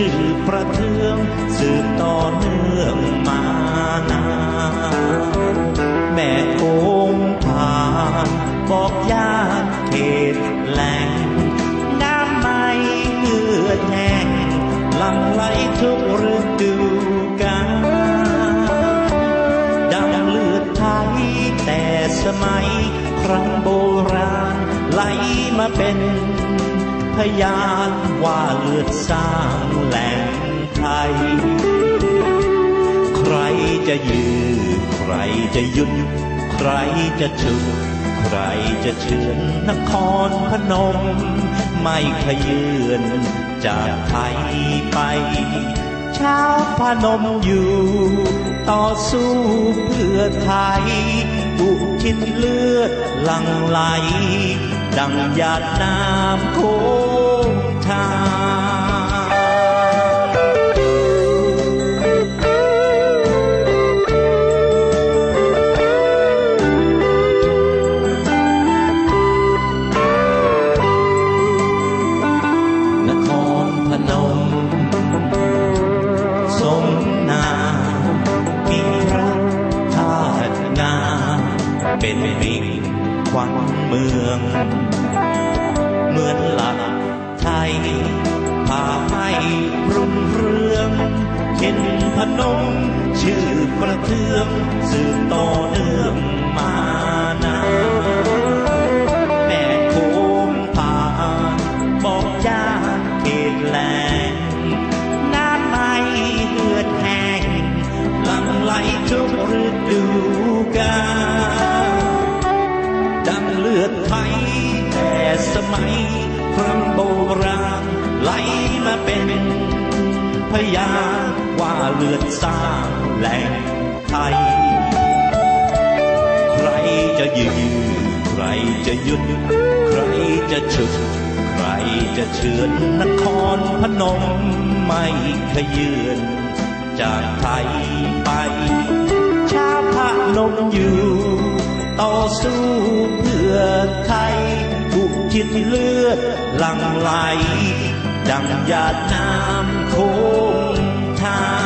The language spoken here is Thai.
ชื่อประเทืองสืบต่อเนื่องมานานแม่โองผ่านบอกญาติเขตแหล่งน้ำไม่เหือดแห้งลังไหลทุกฤดูกาลดังเลือดไทยแต่สมัยครั้งโบราณไหลมาเป็น พยานว่าเลือดสร้างแหล่งไทย ใครจะยืนใครจะยุด ใครจะฉุดใครจะเชือนนครพนม ไม่ขยืนจากไทยไปชาวพนมอยู่ ต่อสู้เพื่อไทยอุทิศเลือดลังไหล ดังหยาดน้ำโคงทานนครพนมสมนามีพระธาตุงาเป็นมิ่ง วัญเมือง เหมือนหลักไทยพาให้รุ่งเรือง เห็นพนมชื่อประเทืองสื่อ ลือดไทย แต่สมัยครั้งโบราณไหลมาเป็นพยานว่าเลือดสร้างแหล่งไทย ใครจะยืนใครจะหยุด ใครจะฉุด ใครจะเฉือนนครพนมไม่ขยืนจากไทยไป ชาพนมอยู่ ต่อสู้เพื่อไทยถูกจิตเลือดหลั่งไหล ดังหยาดน้ำคงทาง